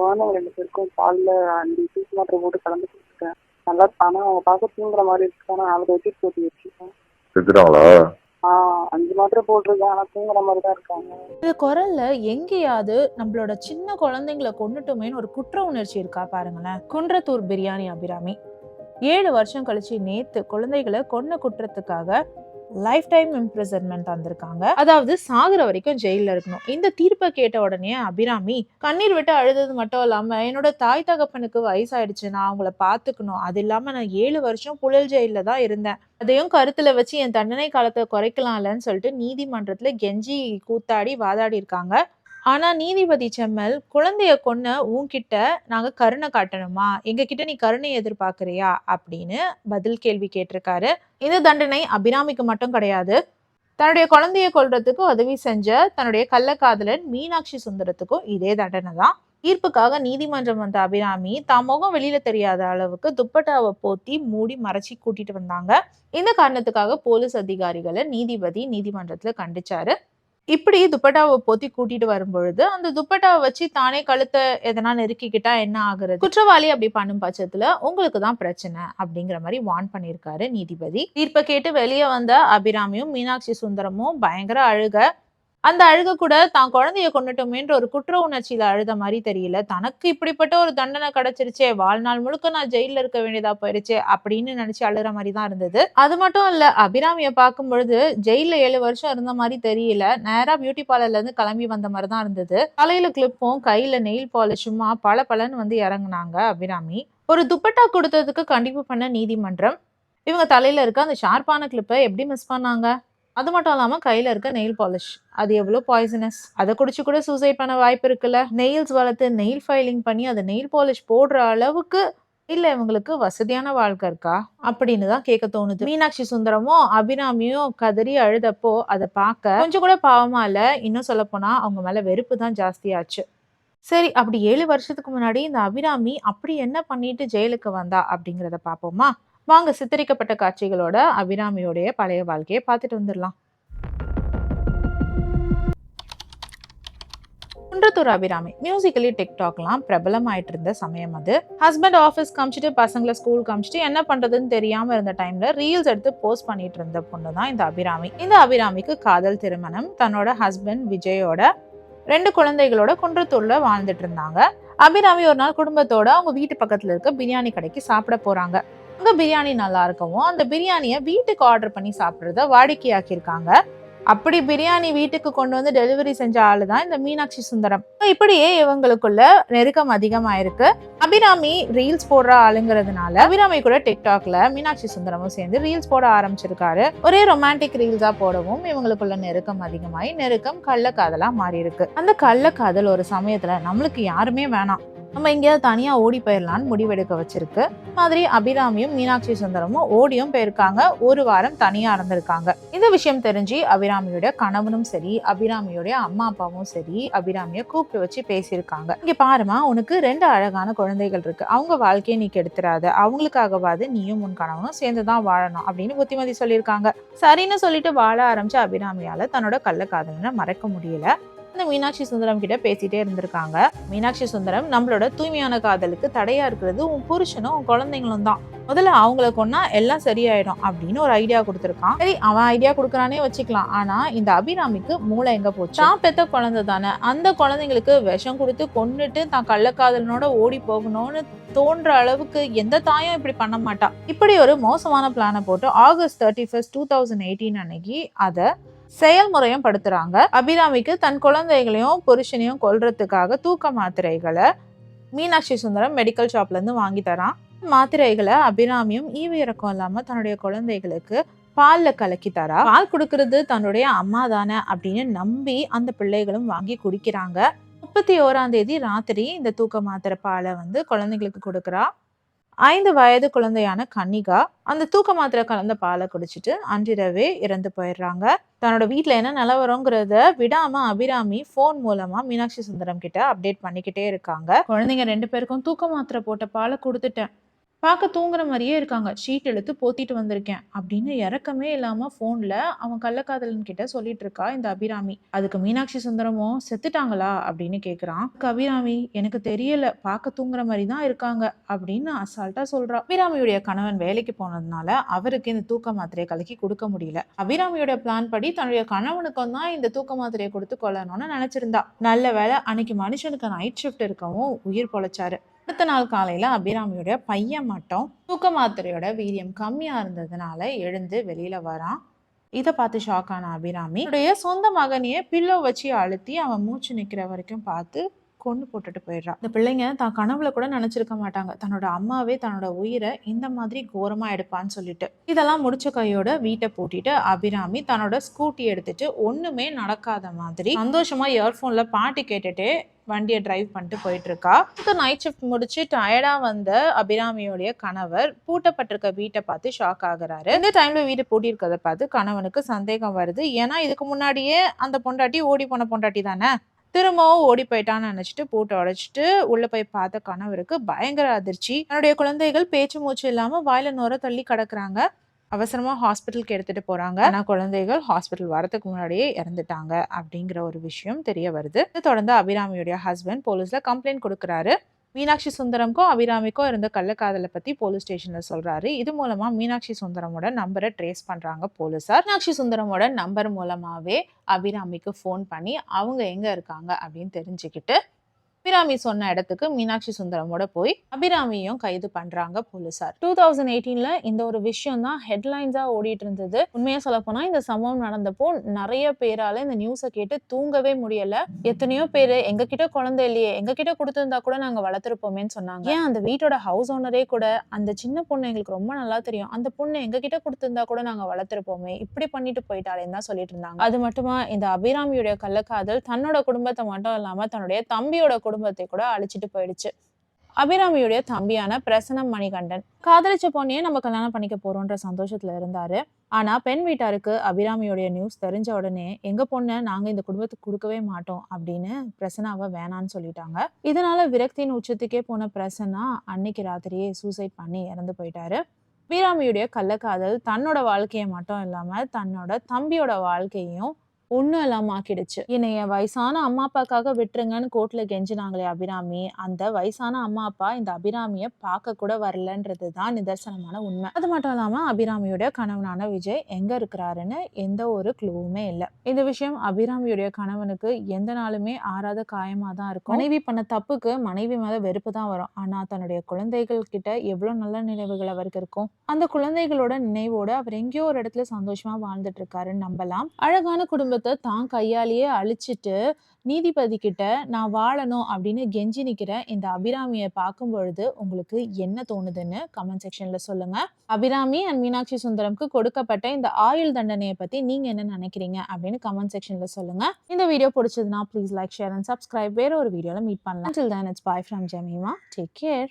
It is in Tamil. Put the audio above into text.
குழந்தைங்க ரெண்டு பேருக்கும் பால்ல அஞ்சு பீஸ் மாத்திரை போட்டு கலந்து கொடுத்துருக்கேன். நல்லா ஆனா அவங்க பார்க்க தூங்குற மாதிரி இருக்கு. ஆனா அவரை வச்சு போட்டு வச்சிருக்கேன் செத்துட்டாங்களா? ஆஹ் அஞ்சு மாத்திரை போட்டிருக்கேன் ஆனா தூங்குற மாதிரி தான் இருக்காங்க. இந்த குரல்ல எங்கேயாவது நம்மளோட சின்ன குழந்தைங்களை கொண்டுட்டோமேன்னு ஒரு குற்ற உணர்ச்சி இருக்கா பாருங்களேன். குன்றத்தூர் பிரியாணி அபிராமி. ஏழு வருஷம் கழிச்சு நேத்து குழந்தைகளை கொன்ன குற்றத்துக்காக லைஃப் டைம் இம்ப்ரிசன்மெண்ட் வந்திருக்காங்க அதாவது சாகுற வரைக்கும் ஜெயிலில் இருக்கணும். இந்த தீர்ப்பை கேட்ட உடனே அபிராமி கண்ணீர் விட்டு அழுதது மட்டும் இல்லாமல் என்னோட தாய் தகப்பனுக்கு வயசாயிடுச்சு. நான் அவங்கள பார்த்துக்கணும். அது இல்லாமல் நான் ஏழு வருஷம் புழல் ஜெயிலில் தான் இருந்தேன். அதையும் கருத்தில் வச்சு என் தண்டனை காலத்தை குறைக்கலாம்லன்னு சொல்லிட்டு நீதிமன்றத்தில் கெஞ்சி கூத்தாடி வாதாடி இருக்காங்க ஆனா நீதிபதி செம்மல் குழந்தைய கொன்ன உன்கிட்ட நாங்க கருணை காட்டணுமா? எங்க கிட்ட நீ கருணை எதிர்பார்க்கறியா? அப்படின்னு பதில் கேள்வி கேட்டிருக்காரு. இந்த தண்டனை அபிராமிக்கு மட்டும் கிடையாது. தன்னுடைய குழந்தைய கொல்றதுக்கு உதவி செஞ்ச தன்னுடைய கள்ளக்காதலன் மீனாட்சி சுந்தரத்துக்கும் இதே தண்டனை தான். தீர்ப்புக்காக நீதிமன்றம் வந்த அபிராமி தான் முகம் வெளியில தெரியாத அளவுக்கு துப்பட்டாவை போத்தி மூடி மறைச்சி கூட்டிட்டு வந்தாங்க. இந்த காரணத்துக்காக போலீஸ் அதிகாரிகளை நீதிபதி நீதிமன்றத்துல கண்டிச்சாரு. இப்படி துப்பட்டாவை போத்தி கூட்டிட்டு வரும்பொழுது அந்த துப்பட்டாவை வச்சு தானே கழுத்தை எதனா நெருக்கிக்கிட்டா என்ன ஆகுறது? குற்றவாளி அப்படி பண்ணும் பட்சத்துல உங்களுக்கு தான் பிரச்சனை அப்படிங்கிற மாதிரி வான் பண்ணியிருக்காரு நீதிபதி. தீர்ப்பை கேட்டு வெளியே வந்த அபிராமியும் மீனாட்சி சுந்தரமும் பயங்கர அழுக அந்த அழுக கூட தான் குழந்தைய கொண்டுட்டோமேன்ற ஒரு குற்ற உணர்ச்சியில அழுத மாதிரி தெரியல. தனக்கு இப்படிப்பட்ட ஒரு தண்டனை கிடைச்சிருச்சே வாழ்நாள் முழுக்க நான் ஜெயில இருக்க வேண்டியதா போயிருச்சு அப்படின்னு நினைச்சு அழுற மாதிரி தான் இருந்தது. அது மட்டும் இல்ல அபிராமிய பார்க்கும் பொழுது ஜெயில ஏழு வருஷம் இருந்த மாதிரி தெரியல. நேரா பியூட்டி பார்லர்ல இருந்து கிளம்பி வந்த மாதிரி தான் இருந்தது. தலையில கிளிப்பும் கையில நெயில் பாலிஷுமா பல பலன்னு வந்து இறங்குனாங்க அபிராமி. ஒரு துப்பட்டா கொடுத்ததுக்கு கண்டிப்பு பண்ண நீதிமன்றம். இவங்க தலையில இருக்க அந்த ஷார்ப்பான கிளிப்பை எப்படி மிஸ் பண்ணாங்க? அது மட்டும் இல்லாமல் கையில் இருக்க நெயில் பாலிஷ் அது எவ்வளோ பாய்சனஸ் அதை குடிச்சு கூட சூசைட் பண்ண வாய்ப்பு இருக்குல்ல? நெயில்ஸ் வளர்த்து நெயில் ஃபைலிங் பண்ணி அதை நெயில் பாலிஷ் போடுற அளவுக்கு இல்லை இவங்களுக்கு வசதியான வாழ்க்கை இருக்கா? அப்படின்னு தான் கேட்க தோணுது. மீனாட்சி சுந்தரமும் அபிராமியும் கதறி அழுதப்போ அதை பார்க்க கொஞ்சம் கூட பாவமா இல்லை. இன்னும் சொல்ல போனா அவங்க மேல வெறுப்பு தான் ஜாஸ்தியாச்சு. சரி அப்படி ஏழு வருஷத்துக்கு முன்னாடி இந்த அபிராமி அப்படி என்ன பண்ணிட்டு ஜெயிலுக்கு வந்தா அப்படிங்கிறத பார்ப்போமா? வாங்க சித்தரிக்கப்பட்ட காட்சிகளோட அபிராமியோடைய பழைய வாழ்க்கையை பார்த்துட்டு வந்துடலாம். குன்றத்தூர் அபிராமி மியூசிக்கலி டிக்டாக்லாம் பிரபலமாயிட்டு இருந்த சமயம் அது. ஹஸ்பண்ட் ஆஃபீஸ் காமிச்சிட்டு பசங்களை ஸ்கூல் காமிச்சிட்டு என்ன பண்றதுன்னு தெரியாம இருந்த டைம்ல ரீல்ஸ் எடுத்து போஸ்ட் பண்ணிட்டு இருந்த பொண்ணு தான் இந்த அபிராமி. இந்த அபிராமிக்கு காதல் திருமணம். தன்னோட ஹஸ்பண்ட் விஜயோட ரெண்டு குழந்தைகளோட குன்றத்தூர்ல வாழ்ந்துட்டு இருந்தாங்க. அபிராமி ஒரு நாள் குடும்பத்தோட அவங்க வீட்டு பக்கத்துல இருக்க பிரியாணி கடைக்கு சாப்பிட போறாங்க. அங்கே பிரியாணி நல்லா இருக்கவும் அந்த பிரியாணியை வீட்டுக்கு ஆர்டர் பண்ணி சாப்பிட்றத வாடிக்கையாக்கியிருக்காங்க. அப்படி பிரியாணி வீட்டுக்கு கொண்டு வந்து டெலிவரி செஞ்ச ஆளு தான் இந்த மீனாட்சி சுந்தரம். இப்படியே இவங்களுக்குள்ள நெருக்கம் அதிகமாயிருக்கு. அபிராமி ரீல்ஸ் போடுற ஆளுங்கிறதுனால அபிராமி கூட டிக்டாக்ல மீனாட்சி சுந்தரமும் சேர்ந்து ரீல்ஸ் போட ஆரம்பிச்சிருக்காரு. ஒரே ரொமான்டிக் ரீல்ஸா போடவும் இவங்களுக்குள்ள நெருக்கம் அதிகமாயி நெருக்கம் கள்ளக்காதலா மாறி இருக்கு அந்த கள்ளக்காதல் ஒரு சமயத்துல நம்மளுக்கு யாருமே வேணாம். நம்ம எங்கேயாவது தனியாக ஓடி போயிடலான்னு முடிவெடுக்க வச்சிருக்கு. மாதிரி அபிராமியும் மீனாட்சி சுந்தரமும் ஓடியும் போயிருக்காங்க. ஒரு வாரம் தனியாக இருந்திருக்காங்க இந்த விஷயம் தெரிஞ்சு அபிராமியோட கணவனும் சரி அபிராமியோட அம்மா அப்பாவும் சரி அபிராமியை கூப்பிட்டு வச்சு பேசியிருக்காங்க. இங்கே பாருமா உனக்கு ரெண்டு அழகான குழந்தைகள் இருக்கு. அவங்க வாழ்க்கையை நீ கெடுத்துறாத. அவங்களுக்காகவாது நீயும் உன் கணவனும் சேர்ந்துதான் வாழணும் அப்படின்னு புத்திமதி சொல்லியிருக்காங்க. சரின்னு சொல்லிட்டு வாழ ஆரம்பிச்ச அபிராமியால தன்னோட கள்ளக்காதலனை மறக்க முடியல. இந்த மீனாட்சி சுந்தரம் கிட்ட பேசிட்டே இருந்திருக்காங்க. மீனாட்சி சுந்தரம் நம்மளோட தூய்மையான காதலுக்கு தடையா இருக்கிறது உன் புருஷனும் உன் குழந்தைங்களும் தான். முதல்ல அவங்கள கொன்னா எல்லாம் சரியாயிடும் அப்படின்னு ஒரு ஐடியா கொடுத்துருக்கான். சரி அவன் ஐடியா கொடுக்குறானே வச்சுக்கலாம். ஆனா இந்த அபிராமிக்கு மூளை எங்க போச்சு? தான் பெத்த குழந்தை தானே. அந்த குழந்தைங்களுக்கு விஷம் கொடுத்து கொண்டுட்டு தான் கள்ளக்காதலனோட ஓடி போகணும்னு தோன்ற அளவுக்கு எந்த தாயும் இப்படி பண்ண மாட்டா. இப்படி ஒரு மோசமான பிளானை போட்டு August thirty first two thousand eighteen அன்னைக்கு அதை செயல்முறையும் படுத்துறாங்க. அபிராமிக்கு தன் குழந்தைகளையும் புருஷனையும் கொல்றதுக்காக தூக்க மாத்திரைகளை மீனாட்சி சுந்தரம் மெடிக்கல் ஷாப்ல இருந்து வாங்கி தரான். மாத்திரைகளை அபிராமியும் ஈவு இறக்கம் இல்லாம தன்னுடைய குழந்தைகளுக்கு பால்ல கலக்கி தரா. பால் கொடுக்கறது தன்னுடைய அம்மா தானே அப்படின்னு நம்பி அந்த பிள்ளைகளும் வாங்கி குடிக்கிறாங்க. முப்பத்தி ஓராம் தேதி ராத்திரி இந்த தூக்க மாத்திரை பாலை வந்து குழந்தைங்களுக்கு கொடுக்குறா. ஐந்து வயது குழந்தையான கன்னிகா அந்த தூக்க மாத்திரை கலந்த பாலை குடிச்சிட்டு அன்றிரவே இறந்து போயிடுறாங்க. தன்னோட வீட்டில் என்ன நிலவரங்கிறத விடாம அபிராமி ஃபோன் மூலமா மீனாட்சி சுந்தரம் கிட்ட அப்டேட் பண்ணிக்கிட்டே இருக்காங்க. குழந்தைங்க ரெண்டு பேருக்கும் தூக்க மாத்திரை போட்ட பாலை கொடுத்துட்டேன். பார்க்க தூங்குற மாதிரியே இருக்காங்க. ஷீட் எடுத்து போத்திட்டு வந்திருக்கேன். அப்படின்னு இறக்கமே இல்லாமல் ஃபோனில் அவன் கள்ளக்காதலன் கிட்ட சொல்லிட்டு இருக்கா இந்த அபிராமி. அதுக்கு மீனாட்சி சுந்தரமும் செத்துட்டாங்களா அப்படின்னு கேட்குறான் அபிராமி எனக்கு தெரியல பார்க்க தூங்குற மாதிரி தான் இருக்காங்க அப்படின்னு அசால்ட்டா சொல்றா. அபிராமியுடைய கணவன் வேலைக்கு போனதுனால அவருக்கு இந்த தூக்க மாத்திரையை கலக்கி கொடுக்க முடியல. அபிராமியோட பிளான் படி தன்னுடைய கணவனுக்கும் தான் இந்த தூக்க மாத்திரையை கொடுத்து கொல்லணும்னு நினைச்சிருந்தா. நல்ல வேளை அன்னைக்கு மனுஷனுக்கு நைட் ஷிஃப்ட் இருக்கவும் உயிர் பொழைச்சாரு. அடுத்த நாள் காலையில் அபிராமியோட பையன் மட்டும் தூக்க மாத்திரையோட வீரியம் கம்மியாக இருந்ததுனால எழுந்து வெளியில் வரான். இதை பார்த்து ஷாக் ஆன அபிராமி சொந்த மகனையே பில்லோ வச்சு அழுத்தி அவன் மூச்சு நிற்கிற வரைக்கும் பார்த்து கொண்டு போட்டுட்டு போயிடுறான் இந்த பிள்ளைங்க தான் கனவுல கூட நினைச்சிருக்க மாட்டாங்க. தன்னோட அம்மாவே தன்னோட உயிரை இந்த மாதிரி கோரமா எடுப்பான்னு சொல்லிட்டு. இதெல்லாம் முடிச்ச கையோட வீட்டை பூட்டிட்டு அபிராமி தன்னோட ஸ்கூட்டி எடுத்துட்டு ஒண்ணுமே நடக்காத மாதிரி சந்தோஷமா இயர்ஃபோன்ல பாட்டு கேட்டுட்டு வண்டியை டிரைவ் பண்ணிட்டு போயிட்டுருக்கா. இப்போ நைட் ஷிஃப்ட் முடிச்சு டயர்டா வந்த அபிராமியோடைய கணவர் பூட்டப்பட்டிருக்க வீட்டை பார்த்து ஷாக் ஆகுறாரு. இந்த டைம்ல வீடு பூட்டியிருக்கிறத பார்த்து கணவனுக்கு சந்தேகம் வருது. ஏன்னா இதுக்கு முன்னாடியே அந்த பொண்டாட்டி ஓடி போன பொண்டாட்டி தானே? திரும்பவும் ஓடி போயிட்டான்னு நினைச்சிட்டு பூட்டை உடைச்சிட்டு உள்ள போய் பார்த்த கணவருக்கு பயங்கர அதிர்ச்சி. தன்னுடைய குழந்தைகள் பேச்சு மூச்சு இல்லாம வாயில நுர தள்ளி கிடக்குறாங்க. அவசரமாக ஹாஸ்பிட்டலுக்கு எடுத்துகிட்டு போகிறாங்க ஆனால் குழந்தைகள் ஹாஸ்பிட்டல் வரதுக்கு முன்னாடியே இறந்துட்டாங்க அப்படிங்கிற ஒரு விஷயம் தெரிய வருது. தொடர்ந்து அபிராமியுடைய ஹஸ்பண்ட் போலீஸில் கம்ப்ளைண்ட் கொடுக்குறாரு. மீனாட்சி சுந்தரம்க்கும் அபிராமிக்கும் இருந்த கள்ளக்காதலை பற்றி போலீஸ் ஸ்டேஷனில் சொல்கிறாரு இது மூலமாக மீனாட்சி சுந்தரமோட நம்பரை ட்ரேஸ் பண்ணுறாங்க போலீஸார் மீனாட்சி சுந்தரமோட நம்பர் மூலமாகவே அபிராமிக்கு ஃபோன் பண்ணி அவங்க எங்கே இருக்காங்க அப்படின்னு தெரிஞ்சுக்கிட்டு அபிராமி சொன்ன இடத்துக்கு மீனாட்சி சுந்தரமோட போய் அபிராமியும் கைது பண்றாங்க போலீசார். டூ தௌசண்ட் எயிட்டீன்ல இந்த ஒரு விஷயம் தான் ஹெட்லைன்ஸா ஓடிட்டு இருந்தது. உண்மையா சொல்ல போனா இந்த சம்பவம் நடந்தப்போ நிறைய பேரால இந்த நியூஸை கேட்டு தூங்கவே முடியல. எத்தனையோ பேர் எங்க கிட்ட குழந்தை இல்லையே எங்க கிட்ட கொடுத்திருந்தா கூட நாங்க வளர்த்துருப்போமேன்னு சொன்னாங்க. ஏன் அந்த வீட்டோட ஹவுஸ் ஓனரே கூட அந்த சின்ன பொண்ணு எங்களுக்கு ரொம்ப நல்லா தெரியும். அந்த பொண்ணு எங்க கிட்ட கொடுத்திருந்தா கூட நாங்க வளர்த்துருப்போமே இப்படி பண்ணிட்டு போயிட்டாலேன்னு தான் சொல்லிட்டு இருந்தாங்க. அது மட்டுமா இந்த அபிராமியுடைய கள்ளக்காதல் தன்னோட குடும்பத்தை மட்டும் இல்லாம தன்னுடைய தம்பியோட குடும்பத்தை கூட அழிச்சிட்டு போயிடுச்சு. அபிராமியுடைய தம்பியான பிரசனம் மணிகண்டன். காதலிச்ச பொண்ணையே நம்ம கல்யாணம் பண்ணிக்க போறோன்ற சந்தோஷத்துல இருந்தாரு. ஆனா பெண் வீட்டாருக்கு அபிராமியுடைய நியூஸ் தெரிஞ்ச உடனே எங்க பொண்ணை நாங்க இந்த குடும்பத்துக்கு கொடுக்கவே மாட்டோம் அப்படின்னு பிரசனாவை வேணான்னு சொல்லிட்டாங்க. இதனால விரக்தியின் உச்சத்துக்கே போன பிரசன்னா அன்னைக்கு ராத்திரியே சூசைட் பண்ணி இறந்து போயிட்டாரு. அபிராமியுடைய கள்ளக்காதல் தன்னோட வாழ்க்கையை மட்டும் இல்லாம தன்னோட தம்பியோட வாழ்க்கையும் ஒன்றும் இல்லாமல் ஆக்கிடுச்சு. என்னைய வயசான அம்மா அப்பாக்காக விட்டுருங்கன்னு கோர்ட்டில் கெஞ்சினாங்களே அபிராமி அந்த வயசான அம்மா அப்பா இந்த அபிராமியை பார்க்க கூட வரலன்றது தான் நிதர்சனமான உண்மை. அது மட்டும் இல்லாமல் அபிராமியோட கணவனான விஜய் எங்கே இருக்கிறாருன்னு எந்த ஒரு க்ளூவுமே இல்லை. இந்த விஷயம் அபிராமியுடைய கணவனுக்கு எந்த நாளுமே ஆறாத காயமாக தான் இருக்கும். மனைவி பண்ண தப்புக்கு மனைவி மேல வெறுப்பு தான் வரும். ஆனால் தன்னுடைய குழந்தைகள் கிட்ட எவ்வளோ நல்ல நினைவுகள் அவருக்கு இருக்கும். அந்த குழந்தைகளோட நினைவோடு அவர் எங்கேயோ ஒரு இடத்துல சந்தோஷமாக வாழ்ந்துட்டு இருக்காருன்னு நம்பலாம். அழகான குடும்பத்தை தான் கையாலேயே அழிச்சிட்டு நீதிபதி கிட்ட நான் வாழணும் அப்படின்னு கெஞ்சி நிக்கிற இந்த அபிராமியை பார்க்கும் பொழுது உங்களுக்கு என்ன தோணுதுன்னு கமெண்ட் செக்ஷன்ல சொல்லுங்க. அபிராமி அண்ட் மீனாட்சி சுந்தரம்க்கு கொடுக்கப்பட்ட இந்த ஆயுள் தண்டனையை பத்தி நீங்க என்ன நினைக்கிறீங்க அப்படின்னு கமெண்ட் செக்ஷன்ல சொல்லுங்க. இந்த வீடியோ பிடிச்சதுன்னா please like share and subscribe வேற ஒரு வீடியோல மீட் பண்ணலாம். Till then it's bye from Jemima take care